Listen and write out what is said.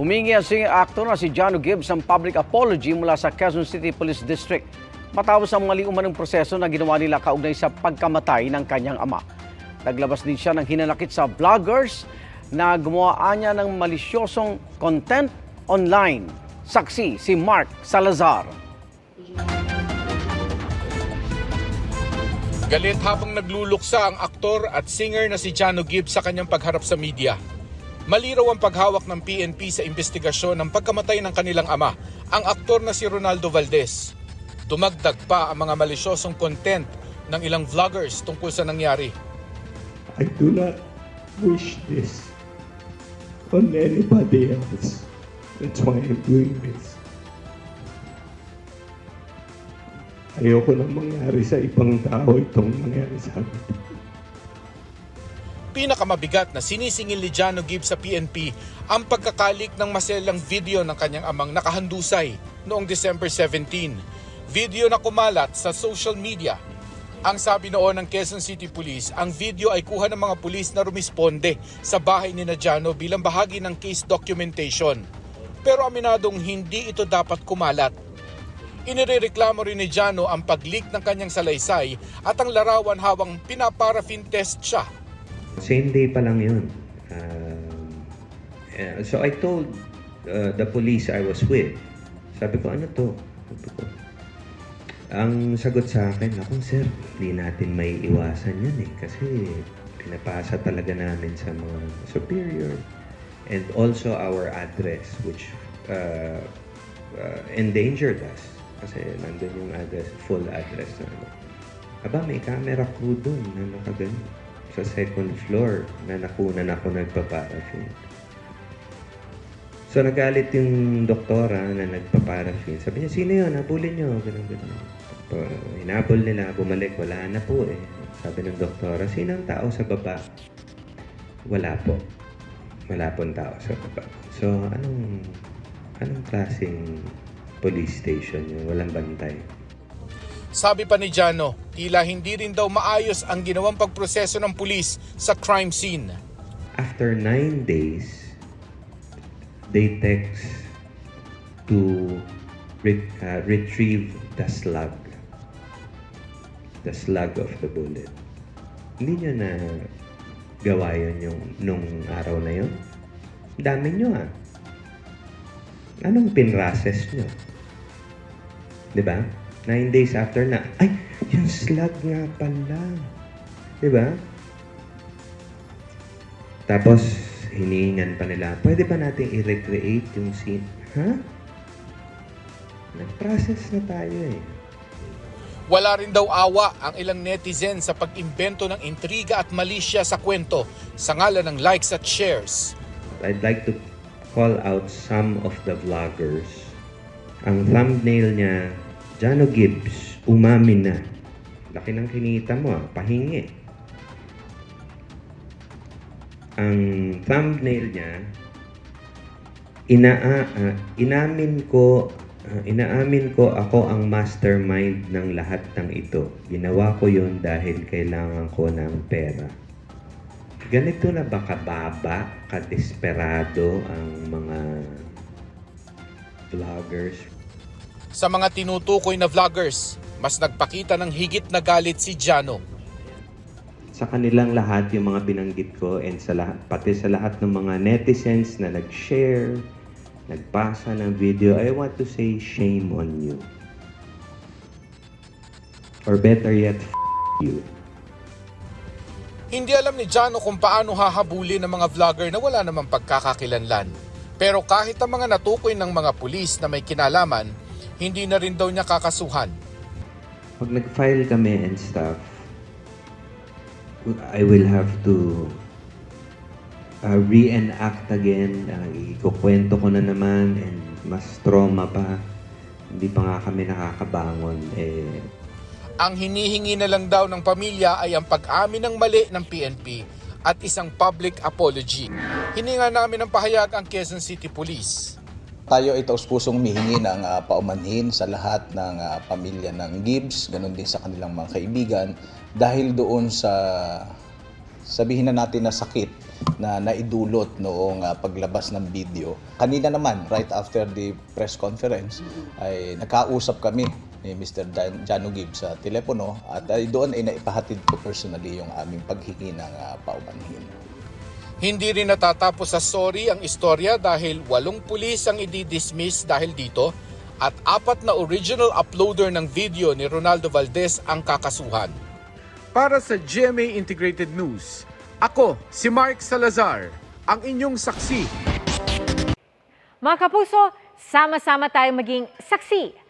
Humingi ang singing actor na si Jano Gibbs ng public apology mula sa Quezon City Police District matapos ang mali umanong proseso na ginawa nila kaugnay sa pagkamatay ng kanyang ama. Naglabas din siya ng hinanakit sa vloggers na gumawa niya ng malisyosong content online. Saksi si Mark Salazar. Galit habang nagluluksa ang aktor at singer na si Jano Gibbs sa kanyang pagharap sa media. Mali raw ang paghawak ng PNP sa investigasyon ng pagkamatay ng kanilang ama, ang aktor na si Ronaldo Valdez. Dumagdag pa ang mga malisyosong content ng ilang vloggers tungkol sa nangyari. I do not wish this on anybody else. That's why I'm doing this. Ayoko nang mangyari sa ibang tao itong nangyari sa akin. Pinakamabigat na sinisingil ni Jano Gibbs sa PNP ang pagkakalik ng maselang video ng kanyang amang nakahandusay noong December 17. Video na kumalat sa social media. Ang sabi noon ng Quezon City Police, ang video ay kuha ng mga pulis na rumisponde sa bahay ni Jano bilang bahagi ng case documentation. Pero aminadong hindi ito dapat kumalat. Inirereklamo rin ni Jano ang pag-leak ng kanyang salaysay at ang larawan hawang pinaparafin test siya Same day pa lang yun. Eh, so I told uh, the police I was with, sabi ko, ano to? Sabi ko, ang sagot sa akin, ako sir, hindi natin may iwasan yan eh. Kasi pinapasa talaga namin sa mga superior. And also our address, which uh, uh, endangered us. Kasi nandun yung address, full address na ano. Aba, may camera crew dun na nakaganyan sa second floor na nakunan ako nagpa-paraffin. So nagalit yung doktora na nagpa-paraffin. Sabi niya, sino yun? Habulin niyo. Ganun, ganun. Hinabol nila, bumalik, wala na po eh. Sabi ng doktora, sino ang tao sa baba? Wala po. Wala pong tao sa baba. So, anong, anong klaseng police station yun? Walang bantay. Sabi pa ni Jano, tila hindi rin daw maayos ang ginawang pagproseso ng pulis sa crime scene. after nine days, they text to re- uh, retrieve the slug. The slug of the bullet. Hindi nyo na gawa yun yung, nung araw na yun? Dami nyo ah. Anong pinrases nyo? Di ba? Nine days after na, ay, yung slug nga pala. Di ba? Tapos, hinihingan pa nila, pwede ba natin i-recreate yung scene? Ha? Nag-process na tayo eh. Wala rin daw awa ang ilang netizen sa pag-imbento ng intriga at malisya sa kwento sa ngalan ng likes at shares. I'd like to call out some of the vloggers. Ang thumbnail niya, Jano Gibbs, umamin na. Laki ng kinita mo ah, pahingi. Ang thumbnail niya, ina ah, inamin ko ah, inaamin ko ako ang mastermind ng lahat ng ito. Ginawa ko yun dahil kailangan ko ng pera. Ganito na ba kababa, kadesperado ang mga vloggers? Sa mga tinutukoy na vloggers, mas nagpakita ng higit na galit si Jano. Sa kanilang lahat, yung mga binanggit ko, and sa lahat, pati sa lahat ng mga netizens na nag-share, nagpasa ng video, I want to say shame on you. Or better yet, f- you. Hindi alam ni Jano kung paano hahabulin ng mga vlogger na wala namang pagkakakilanlan. Pero kahit ang mga natukoy ng mga pulis na may kinalaman, hindi na rin daw niya kakasuhan. Pag nag-file kami and stuff, I will have to uh, reenact again. Uh, ikukwento ko na naman and mas trauma pa. Hindi pa nga kami nakakabangon. Eh, Ang hinihingi na lang daw ng pamilya ay ang pag-amin ng mali ng PNP at isang public apology. Hininga namin ng pahayag ang Quezon City Police. Tayo ay taus-pusong humihingi ng ah, paumanhin sa lahat ng ah, pamilya ng Gibbs, ganun din sa kanilang mga kaibigan dahil doon sa sabihin na natin na sakit na naidulot noong ah, paglabas ng video. Kanina naman, right after the press conference, ay nakausap kami ni Mr. Jan- Jano Gibbs sa telepono at ay doon ay naipahatid ko personally yung aming paghingi ng ah, paumanhin. Hindi rin natatapos sa sorry ang istorya dahil walong pulis ang i-dismiss dahil dito at apat na original uploader ng video ni Ronaldo Valdez ang kakasuhan. Para sa GMA Integrated News, ako si Mark Salazar, ang inyong saksi. Mga kapuso, sama-sama tayong maging saksi.